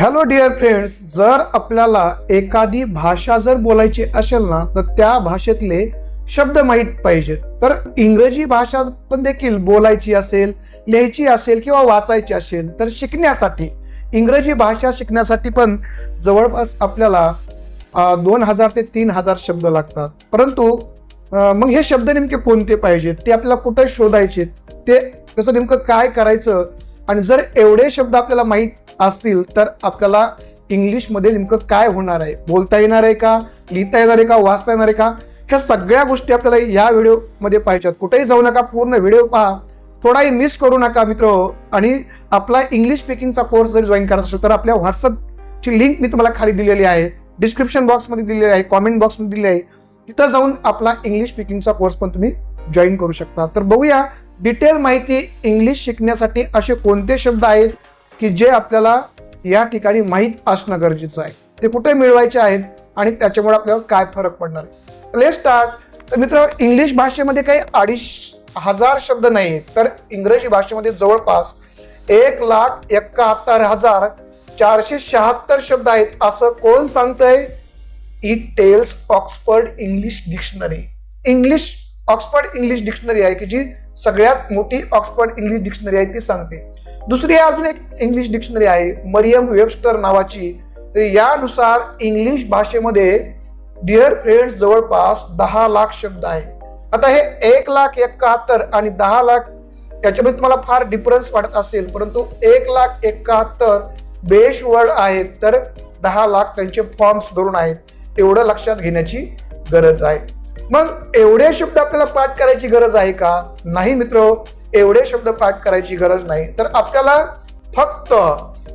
Hello dear friends जर आपल्याला एखादी भाषा जर बोलायची असेल ना तर त्या भाषेतले शब्द माहीत पाहिजेत. तर इंग्रजी भाषा पण देखील बोलायची असेल लिहायची असेल किंवा वाचायची असेल तर शिकण्यासाठी इंग्रजी भाषा शिकण्यासाठी पण जवळपास आपल्याला दोन हजार ते तीन हजार शब्द लागतात. परंतु मग हे शब्द नेमके कोणते पाहिजेत? ते आपल्याला कुठे शोधायचे? ते कसं नेमकं काय करायचं? आणि जर एवढे शब्द आपल्याला माहीत असतील तर आपल्याला इंग्लिशमध्ये नेमकं काय होणार आहे? बोलता येणार आहे का? लिहिता येणार आहे का? वाचता येणार आहे का? ह्या सगळ्या गोष्टी आपल्याला या व्हिडिओमध्ये पाहिजेत कुठेही जाऊ नका पूर्ण व्हिडिओ पहा. थोडाही मिस करू नका मित्र. आणि आपला इंग्लिश स्पीकिंगचा कोर्स जर जॉईन करायचा असेल तर आपल्या व्हॉट्सअपची लिंक मी तुम्हाला खाली दिलेली आहे. डिस्क्रिप्शन बॉक्समध्ये दिलेली आहे कॉमेंट बॉक्समध्ये दिली आहे. तिथं जाऊन आपला इंग्लिश स्पीकिंगचा कोर्स पण तुम्ही जॉईन करू शकता. तर बघूया डिटेल माहिती इंग्लिश शिकण्यासाठी असे कोणते शब्द आहेत? की जे आपल्याला या ठिकाणी माहीत असणं गरजेचं आहे. ते कुठे मिळवायचे आहेत आणि त्याच्यामुळे आपल्याला काय फरक पडणार आहे? स्टार्ट तर मित्र इंग्लिश भाषेमध्ये काही अडीच हजार शब्द नाही आहेत तर इंग्रजी भाषेमध्ये जवळपास एक लाख एकाहत्तर हजार चारशे शहात्तर शब्द आहेत. असं कोण सांगतंय? It tells Oxford English dictionary English Oxford English dictionary आहे की जी सगळ्यात मोठी ऑक्सफर्ड इंग्लिश डिक्शनरी आहे ती सांगते. दुसरी अजून एक इंग्लिश डिक्शनरी आहे मरियम वेबस्टर नावाची. तर यानुसार इंग्लिश भाषेमध्ये डिअर फ्रेंड्स जवळपास दहा लाख शब्द आहे. आता हे एक लाख एकाहत्तर आणि दहा लाख त्याच्यामध्ये तुम्हाला फार डिफरन्स वाटत असेल परंतु एक लाख एकाहत्तर बेश वर्ड आहेत तर दहा लाख त्यांचे फॉर्म्स धरून आहेत. एवढं लक्षात घेण्याची गरज आहे. मग एवढे शब्द आपल्याला पाठ करायची गरज आहे का? नाही मित्र. एवढे शब्द पाठ करायची गरज नाही. तर आपल्याला फक्त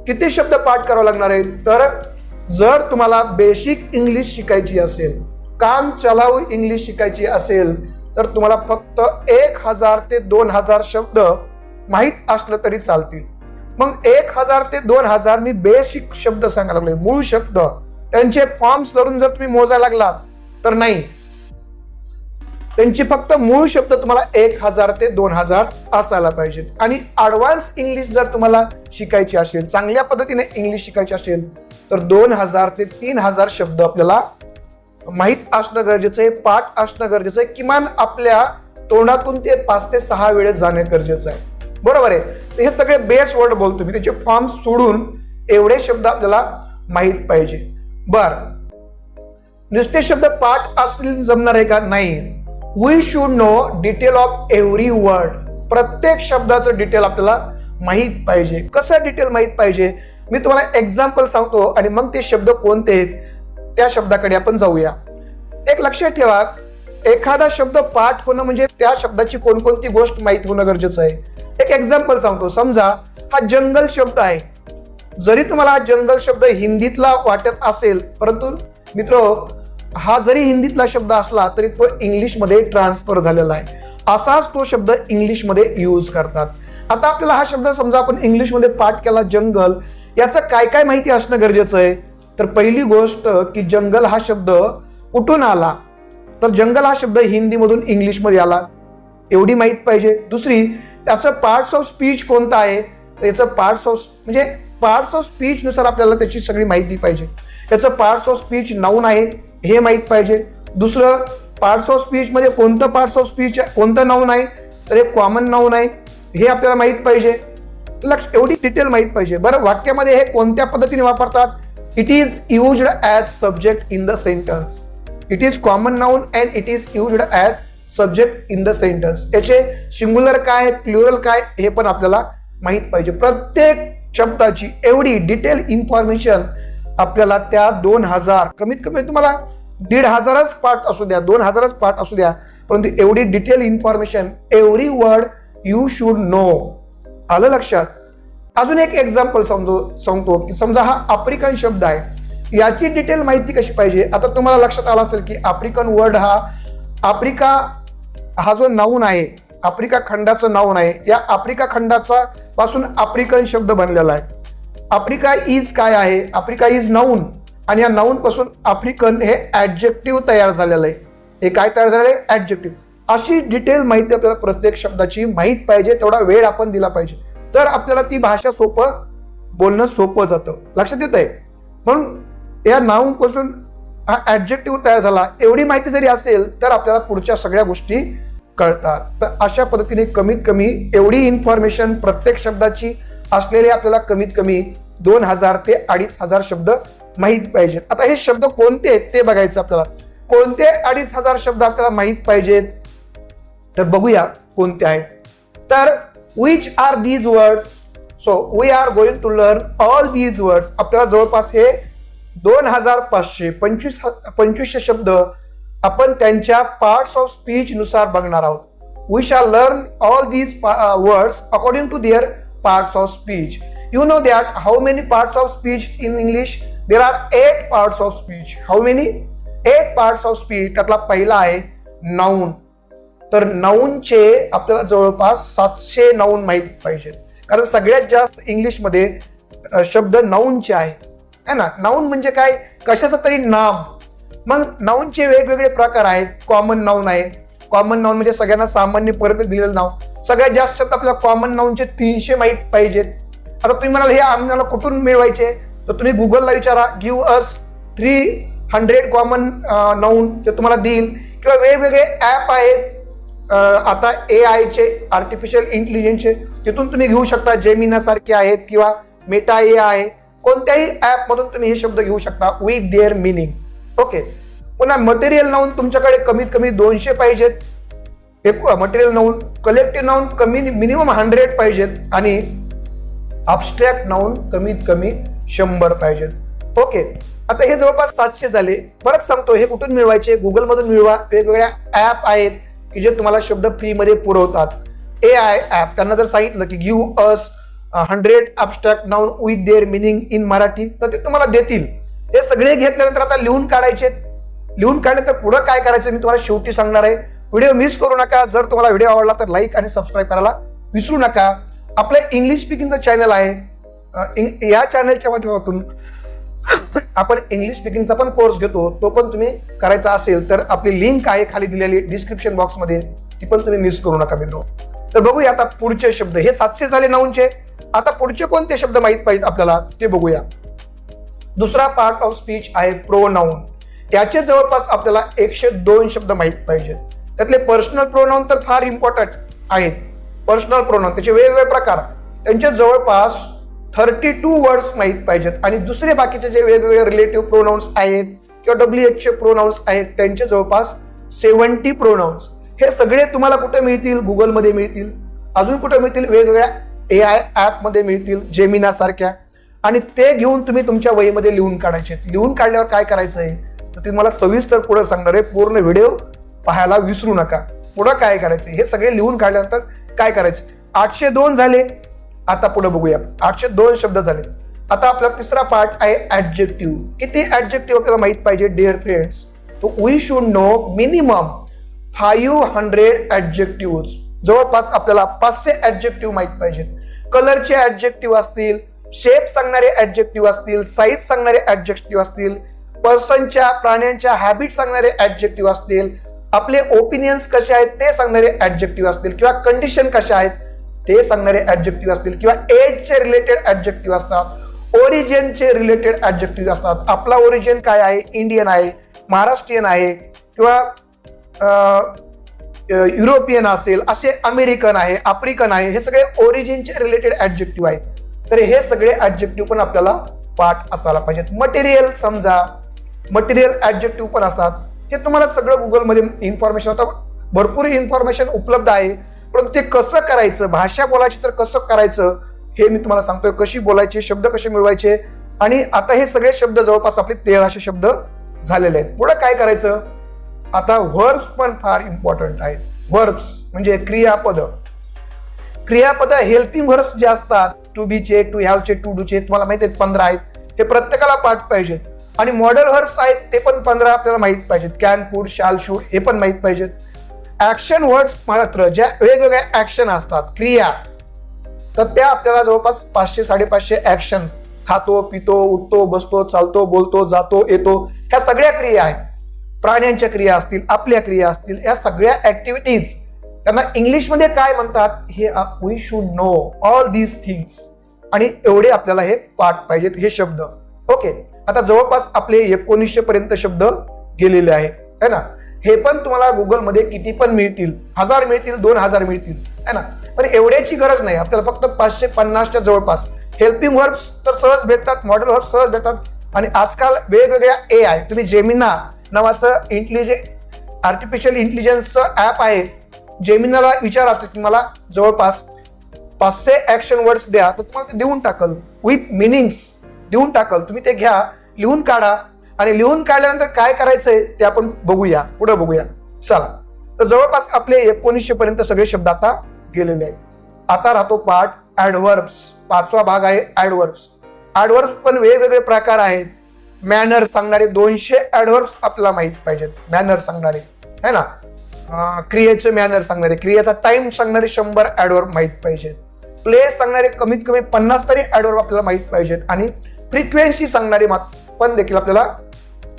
किती शब्द पाठ करावे लागणार आहेत? तर जर तुम्हाला बेसिक इंग्लिश शिकायची असेल काम चलाऊ इंग्लिश शिकायची असेल तर तुम्हाला फक्त एक हजार ते दोन हजार शब्द माहीत असलं तरी चालतील. मग एक हजार ते दोन हजार मी बेसिक शब्द सांगायला लागले मूळ शब्द. त्यांचे फॉर्म्स धरून जर तुम्ही मोजायला लागलात तर नाही. त्यांचे फक्त मूळ शब्द तुम्हाला एक हजार ते दोन हजार असायला पाहिजेत. आणि ॲडव्हान्स इंग्लिश जर तुम्हाला शिकायची असेल चांगल्या पद्धतीने इंग्लिश शिकायची असेल तर दोन हजार ते तीन हजार शब्द आपल्याला माहीत असणं गरजेचं आहे पाठ असणं गरजेचं आहे किमान आपल्या तोंडातून ते पाच ते सहा वेळेस जाणे गरजेचं आहे. बरोबर आहे? तर हे सगळे बेस वर्ड बोलतो मी त्याचे फॉर्म सोडून एवढे शब्द आपल्याला माहीत पाहिजे. बर. नुसते शब्द पाठ असतील जमणार आहे का? नाही. We should know detail of every word प्रत्येक शब्दाचं डिटेल आपल्याला माहीत पाहिजे. कसं डिटेल माहीत पाहिजे? मी तुम्हाला एक्झाम्पल सांगतो आणि मग ते शब्द कोणते आहेत त्या शब्दाकडे आपण जाऊया. एक लक्षात ठेवा एखादा शब्द पाठ होणं म्हणजे त्या शब्दाची कोणकोणती गोष्ट माहीत होणं गरजेचं आहे. एक एक्झाम्पल सांगतो. समजा हा जंगल शब्द आहे. जरी तुम्हाला हा जंगल शब्द हिंदीतला वाटत असेल परंतु मित्र हा जरी हिंदीतला शब्द असला तरी तो इंग्लिशमध्ये ट्रान्सफर झालेला आहे. असाच तो शब्द इंग्लिशमध्ये यूज करतात. आता आपल्याला हा शब्द समजा आपण इंग्लिशमध्ये पाठ केला जंगल याचं काय काय माहिती असणं गरजेचं आहे? तर पहिली गोष्ट की जंगल हा शब्द कुठून आला? तर जंगल हा शब्द हिंदीमधून इंग्लिशमध्ये आला. एवढी माहीत पाहिजे. दुसरी त्याचं पार्ट्स ऑफ स्पीच कोणता आहे? याचं पार्ट्स ऑफ म्हणजे पार्ट्स ऑफ स्पीचनुसार आपल्याला त्याची सगळी माहिती पाहिजे. त्याचं पार्ट्स ऑफ स्पीच नाऊन आहे हे माहीत पाहिजे. दुसरं पार्ट्स ऑफ स्पीचमध्ये कोणतं पार्ट्स ऑफ स्पीच कोणतं नाऊन आहे तर एक कॉमन नाऊन आहे हे आपल्याला माहीत पाहिजे. लक्ष एवढी डिटेल माहीत पाहिजे. बरं वाक्यामध्ये हे कोणत्या पद्धतीने वापरतात? It is used as subject in the sentence it is common noun and it is used as subject in the sentence याचे सिंग्युलर काय प्लुरल काय हे पण आपल्याला माहीत पाहिजे. प्रत्येक शब्दाची एवढी डिटेल इन्फॉर्मेशन आपल्याला त्या दोन हजार कमीत कमी तुम्हाला दीड हजारच पार्ट असू द्या दोन हजारच पार्ट असू द्या परंतु एवढी detail information every word you should know आलं लक्षात? अजून एक एक्झाम्पल समजो सांगतो. की समजा हा आफ्रिकन शब्द आहे. याची डिटेल माहिती कशी पाहिजे? आता तुम्हाला लक्षात आलं असेल की आफ्रिकन वर्ड हा आफ्रिका हा जो नाऊन आहे आफ्रिका खंडाचं नाऊन आहे या आफ्रिका खंडाचा पासून आफ्रिकन शब्द बनलेला आहे. आफ्रिका इज काय आहे? आफ्रिका इज नाऊन आणि या नाऊन पासून आफ्रिकन हे ऍडजेक्टिव्ह तयार झालेलं आहे. हे काय तयार झालेलं आहे? ऍडजेक्टिव्ह अशी डिटेल माहिती आपल्याला प्रत्येक शब्दाची माहीत पाहिजे तेवढा वेळ आपण दिला पाहिजे. तर आपल्याला ती भाषा सोपं बोलणं सोपं जातं. लक्षात येत आहे म्हणून या नाऊन पासून हा ऍडजेक्टिव्ह तयार झाला. एवढी माहिती जरी असेल तर आपल्याला पुढच्या सगळ्या गोष्टी कळतात. तर अशा पद्धतीने कमीत कमी एवढी इन्फॉर्मेशन प्रत्येक शब्दाची असलेले आपल्याला कमीत कमी दोन हजार ते अडीच हजार शब्द माहीत पाहिजेत. आता हे शब्द कोणते आहेत ते बघायचं आपल्याला. कोणते अडीच हजार शब्द आपल्याला माहीत पाहिजेत? तर बघूया कोणते आहेत. तर which are these words so we are going to learn all these words आपल्याला जवळपास हे दोन हजार पाचशे पंचवीस पंचवीसशे शब्द आपण त्यांच्या पार्ट्स ऑफ स्पीच नुसार बघणार आहोत. We shall learn all these words according to their parts of speech you know that how many parts of speech in English There are eight parts of speech How many eight parts of speech त्यातला पहिला आहे noun तर नाऊनचे आपल्याला जवळपास सातशे noun माहीत पाहिजेत कारण सगळ्यात जास्त इंग्लिशमध्ये शब्द नाऊनचे आहेत. है ना? नाऊन म्हणजे काय? कशाचं तरी नाम. मग नाऊनचे वेगवेगळे प्रकार आहेत. कॉमन नाऊन आहे. कॉमन नाऊन म्हणजे सगळ्यांना सामान्य परत दिलेलं नाव. सगळ्यात जास्त आपल्याला कॉमन नाऊनचे तीनशे माहीत पाहिजेत आता तुम्ही म्हणाल हे आम्हाला कुठून मिळवायचे? तर तुम्ही गुगलला विचारा. Give us three hundred common noun ते तुम्हाला देईल. किंवा वेगवेगळे ॲप आहेत. आता ए आयचे आर्टिफिशियल इंटेलिजन्सचे तिथून तुम्ही घेऊ शकता. जेमिनासारखे आहेत किंवा मेटा ए आहे कोणत्याही ॲपमधून तुम्ही हे शब्द घेऊ शकता विथ देअर मिनिंग ओके पुन्हा मटेरियल नाऊन तुमच्याकडे कमीत कमी दोनशे पाहिजेत. एक मटेरियल नाऊन कलेक्टिव्ह नाऊन कमी मिनिमम हंड्रेड पाहिजेत आणि अबस्ट्रॅक्ट नाऊन कमीत कमी शंभर पाहिजेत. ओके आता हे जवळपास सातशे झाले. परत सांगतो हे कुठून मिळवायचे? गुगलमधून मिळवा. वेगवेगळ्या ऍप आहेत की जे तुम्हाला शब्द फ्रीमध्ये पुरवतात. ए आय ऍप त्यांना जर सांगितलं की give us hundred abstract noun with their meaning in Marathi तर ते तुम्हाला देतील. हे सगळे घेतल्यानंतर आता लिहून काढायचे. लिहून काढले तर पुढं काय करायचं? मी तुम्हाला शेवटी सांगणार आहे. व्हिडिओ मिस करू नका. जर तुम्हाला व्हिडिओ आवडला तर लाईक आणि सबस्क्राईब करायला विसरू नका. आपलं इंग्लिश स्पीकिंगचं चॅनल आहे. या चॅनलच्या माध्यमातून आपण इंग्लिश स्पीकिंगचा पण कोर्स घेतो. तो पण तुम्ही करायचा असेल तर आपली लिंक आहे खाली दिलेली डिस्क्रिप्शन बॉक्समध्ये ती पण तुम्ही मिस करू नका मित्र. तर बघूया आता पुढचे शब्द. हे सातशे झाले नाऊनचे. आता पुढचे कोणते शब्द माहीत पाहिजेत आपल्याला? ते बघूया. दुसरा पार्ट ऑफ स्पीच आहे प्रो नाऊन त्याचे जवळपास आपल्याला एकशे दोन शब्द माहीत पाहिजेत. त्यातले पर्सनल प्रोनाऊन तर फार इम्पॉर्टंट आहेत. पर्सनल प्रोनाऊन त्याचे वेगवेगळे प्रकार. त्यांचे जवळपास थर्टी टू वर्ड्स माहीत पाहिजेत. आणि दुसरे बाकीचे जे वेगवेगळे रिलेटिव्ह प्रोनाऊन्स आहेत किंवा डब्ल्यू एचचे प्रोनाऊन्स आहेत त्यांचे जवळपास सेवन्टी प्रोनाऊन्स हे सगळे तुम्हाला कुठे मिळतील? गुगलमध्ये मिळतील. अजून कुठे मिळतील? वेगवेगळ्या ए आय ॲपमध्ये मिळतील जेमिनासारख्या आणि ते घेऊन तुम्ही तुमच्या वहीमध्ये लिहून काढायचे. लिहून काढल्यावर काय करायचं आहे तर तुम्हाला सविस्तर पुढे सांगणार आहे. पूर्ण व्हिडिओ पाहायला विसरू नका. पुढं काय करायचं? हे सगळे लिहून काढल्यानंतर काय करायचं? आठशे दोन झाले. आता पुढे बघूया. आठशे दोन शब्द झाले. आता आपला तिसरा पार्ट आहे ऍडजेक्टिव्ह किती ऍडजेक्टिव्ह आपल्याला माहीत पाहिजे डिअर फ्रेंड्स तो we should know minimum five hundred adjective जवळपास आपल्याला पाचशे ऍडजेक्टिव्ह माहीत पाहिजेत. कलरचे ऍडजेक्टिव्ह असतील शेप सांगणारे ऍडजेक्टिव्ह असतील साईज सांगणारे ऍडजेक्टिव्ह असतील पर्सनच्या प्राण्यांच्या हॅबिट सांगणारे ऍडजेक्टिव्ह असतील आपले ओपिनियन्स कसे आहेत ते सांगणारे ऍडजेक्टिव्ह असतील किंवा कंडिशन कशा आहेत ते सांगणारे ऍडजेक्टिव्ह असतील किंवा एजचे रिलेटेड ऍडजेक्टिव्ह असतात ओरिजिनचे रिलेटेड ऍडजेक्टिव्ह असतात. आपला ओरिजिन काय आहे? इंडियन आहे महाराष्ट्रीयन आहे किंवा युरोपियन असेल असे अमेरिकन आहे आफ्रिकन आहे हे सगळे ओरिजिनचे रिलेटेड ऍडजेक्टिव्ह आहेत. तर हे सगळे ऍडजेक्टिव्ह पण आपल्याला पाठ असायला पाहिजेत. मटेरियल समजा मटेरियल ऍडजेक्टिव्ह पण असतात. हे तुम्हाला सगळं गुगलमध्ये इन्फॉर्मेशन आता भरपूर इन्फॉर्मेशन उपलब्ध आहे. परंतु ते कसं करायचं? भाषा बोलायची तर कसं करायचं? हे मी तुम्हाला सांगतोय. कशी बोलायची? शब्द कसे मिळवायचे? आणि आता हे सगळे शब्द जवळपास आपले तेराशे शब्द झालेले आहेत. पुढे काय करायचं? आता व्हर्ब्स पण फार इम्पॉर्टंट आहेत. व्हर्ब्स म्हणजे क्रियापद. क्रियापद हेल्पिंग व्हर्ब्स जे असतात टू बी चे टू हॅवचे टू डू चे तुम्हाला माहिती आहेत पंधरा आहेत. हे प्रत्येकाला पाठ पाहिजेत. आणि मॉडेल हर्ब्स आहेत ते पण पंधरा आपल्याला माहीत पाहिजेत. कॅन फूड शाल शूड हे पण माहीत पाहिजेत. ऍक्शन वर्ड्स मात्र ज्या वेगवेगळ्या ऍक्शन असतात क्रिया तर त्या आपल्याला जवळपास पाचशे साडेपाचशे ऍक्शन खातो पितो उठतो बसतो चालतो बोलतो जातो येतो ह्या सगळ्या क्रिया आहेत. प्राण्यांच्या क्रिया असतील आपल्या क्रिया असतील या सगळ्या ऍक्टिव्हिटीज त्यांना इंग्लिशमध्ये काय म्हणतात हे we should know all these things आणि एवढे आपल्याला हे पाठ पाहिजेत हे शब्द. ओके आता जवळपास आपले एकोणीसशे पर्यंत शब्द गेलेले आहे है ना? हे पण तुम्हाला गुगलमध्ये किती पण मिळतील हजार मिळतील दोन हजार मिळतील है ना? पण एवढ्याची गरज नाही आपल्याला फक्त पाचशे पन्नासच्या जवळपास. हेल्पिंग वर्ब्स तर सहज भेटतात मॉडेल वर्ब सहज भेटतात. आणि आजकाल वेगवेगळ्या ए आय तुम्ही जेमिना नावाचं इंटेलिजे आर्टिफिशियल इंटेलिजन्सचं ऍप आहे. जेमिनाला विचारा की मला जवळपास पाचशे ऍक्शन वर्ड्स द्या तर तुम्हाला ते देऊन टाकल विथ मिनिंग्स देऊन टाकल. तुम्ही ते घ्या लिहून काढा. आणि लिहून काढल्यानंतर काय करायचंय ते आपण बघूया. पुढे बघूया. चला. तर जवळपास आपले एकोणीसशे पर्यंत सगळे शब्द आता गेलेले आहेत. आता राहतो पाठ ऍडवर्ब्स पाचवा भाग आहे ऍडवर्ब्स ऍडवर्ब्स पण वेगवेगळे प्रकार आहेत. मॅनर सांगणारे दोनशे ऍडवर्ब्स आपल्याला माहीत पाहिजेत. मॅनर सांगणारे. है ना? क्रियेचे मॅनर सांगणारे. क्रियेचा टाइम सांगणारे शंभर ऍडवर्ब माहीत पाहिजेत. प्लेस सांगणारे कमीत कमी पन्नास तरी ऍडवर्ब आपल्याला माहीत पाहिजेत. आणि फ्रिक्वेन्सी सांगणारे मात- पण देखील आपल्याला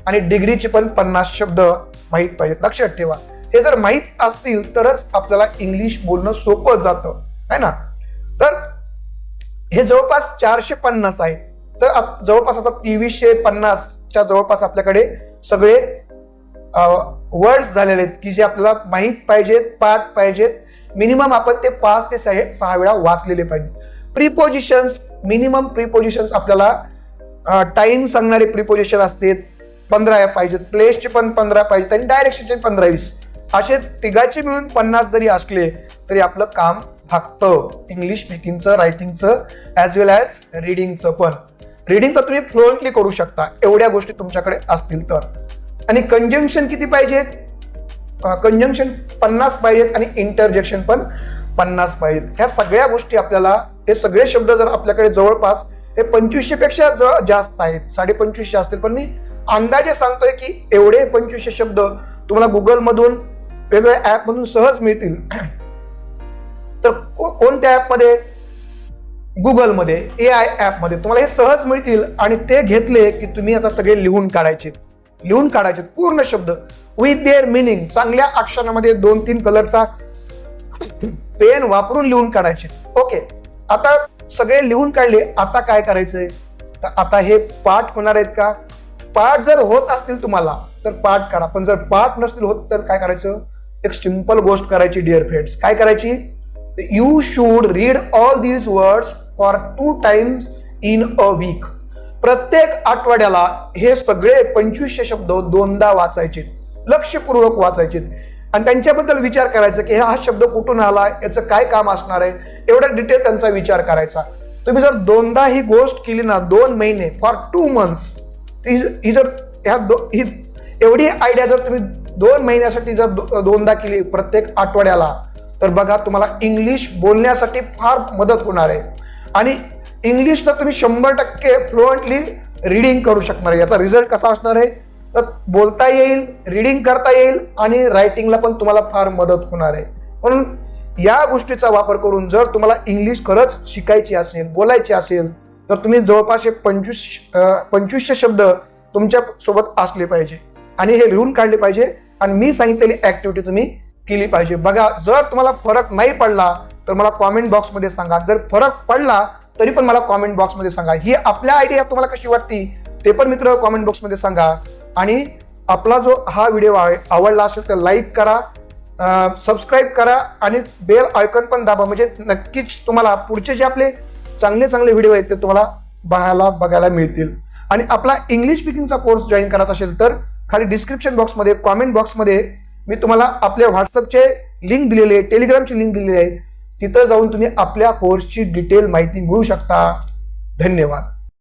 आणि डिग्रीचे पण पन्नास शब्द माहीत पाहिजेत. लक्षात ठेवा. हे जर माहीत असतील तरच आपल्याला इंग्लिश बोलणं सोपं जातं. है ना? तर हे जवळपास चारशे पन्नास आहेत. तर जवळपास आता तेवीसशे पन्नासच्या जवळपास आपल्याकडे सगळे वर्ड्स झालेले आहेत की जे आपल्याला माहीत पाहिजेत पाठ पाहिजेत. मिनिमम आपण ते पाच ते सहा वेळा वाचलेले पाहिजे प्रिपोजिशन्स मिनिमम प्रिपोजिशन्स आपल्याला टाइम सांगणारे प्रिपोजिशन असतात पंधरा पाहिजेत प्लेसचे पण पंधरा पाहिजेत आणि डायरेक्शनचे पंधरा वीस. असे तिघाचे मिळून पन्नास जरी असले तरी आपलं काम भागतं. इंग्लिश स्पीकिंगचं रायटिंगचं ॲज वेल ॲज रिडिंगचं पण. रिडिंग तर तुम्ही फ्लुएंटली करू शकता एवढ्या गोष्टी तुमच्याकडे असतील तर. आणि कंजंक्शन किती पाहिजेत? कंजंक्शन पन्नास पाहिजेत आणि इंटरजेक्शन पण पन्नास पाहिजेत. ह्या सगळ्या गोष्टी आपल्याला हे सगळे शब्द जर आपल्याकडे जवळपास हे पंचवीसशे पेक्षा ज- जास्त आहेत. साडे पंचवीसशे असतील. पण मी अंदाजे सांगतोय की एवढे पंचवीसशे शब्द तुम्हाला गुगलमधून वेगवेगळ्या ॲपमधून सहज मिळतील. तर कोणत्या ऍपमध्ये गुगलमध्ये ए आय ऍपमध्ये तुम्हाला हे सहज मिळतील आणि ते घेतले की तुम्ही आता सगळे लिहून काढायचे. लिहून काढायचे. पूर्ण शब्द. विथ देअर मिनिंग चांगल्या अक्षरामध्ये दोन तीन कलरचा पेन वापरून लिहून काढायचे. ओके आता सगळे लिहून काढले आता काय करायचंय? तर आता हे पाठ होणार आहेत का? पाठ जर होत असतील तुम्हाला तर पाठ करा. पण जर पाठ नसतील होत तर काय करायचं? एक सिंपल गोष्ट करायची डिअर फ्रेंड्स काय करायची? You should read all these words for two times in a week प्रत्येक आठवड्याला हे सगळे पंचवीसशे शब्द दोनदा वाचायचे. लक्षपूर्वक वाचायचे. आणि त्यांच्याबद्दल विचार करायचा की हा शब्द कुठून आला? याचं काय काम असणार आहे? एवढा डिटेल त्यांचा विचार करायचा. तुम्ही जर दोनदा ही गोष्ट केली ना दोन महिने फॉर टू मंथ्स ती ही जर ह्या दो ही एवढी आयडिया जर तुम्ही दोन महिन्यासाठी जर दो- दोनदा केली प्रत्येक आठवड्याला तर बघा तुम्हाला इंग्लिश बोलण्यासाठी फार मदत होणार आहे. आणि इंग्लिश तर तुम्ही शंभर टक्के फ्लुएंटली रिडिंग करू शकणार आहे. याचा रिझल्ट कसा असणार आहे? तर बोलता येईल रिडिंग करता येईल आणि रायटिंगला पण तुम्हाला फार मदत होणार आहे. म्हणून या गोष्टीचा वापर करून जर तुम्हाला इंग्लिश खरंच शिकायची असेल बोलायची असेल तर तुम्ही जवळपास हे पंचवीस पंचवीसशे शब्द तुमच्यासोबत असले पाहिजे. आणि हे लिहून काढले पाहिजे आणि मी सांगितलेली ऍक्टिव्हिटी तुम्ही केली पाहिजे. बघा जर तुम्हाला फरक नाही पडला तर मला कॉमेंट बॉक्समध्ये सांगा. जर फरक पडला तरी पण मला कॉमेंट बॉक्समध्ये सांगा. ही आपल्या आयडिया तुम्हाला कशी वाटती ते पण मित्र कॉमेंट बॉक्समध्ये सांगा. आणि आपला जो हा व्हिडिओ आहे आवडला असेल तर लाईक करा सबस्क्राईब करा आणि बेल आयकॉन पण दाबा. म्हणजे नक्कीच तुम्हाला पुढचे जे आपले चांगले चांगले व्हिडिओ आहेत ते तुम्हाला पाहायला बघायला मिळतील. आणि आपला इंग्लिश स्पीकिंगचा कोर्स जॉईन करत असेल तर खाली डिस्क्रिप्शन बॉक्समध्ये कॉमेंट बॉक्समध्ये मी तुम्हाला आपल्या व्हॉट्सअपचे लिंक दिलेले आहे टेलिग्रामची लिंक दिलेली आहे. तिथं जाऊन तुम्ही आपल्या कोर्सची डिटेल माहिती मिळू शकता. धन्यवाद.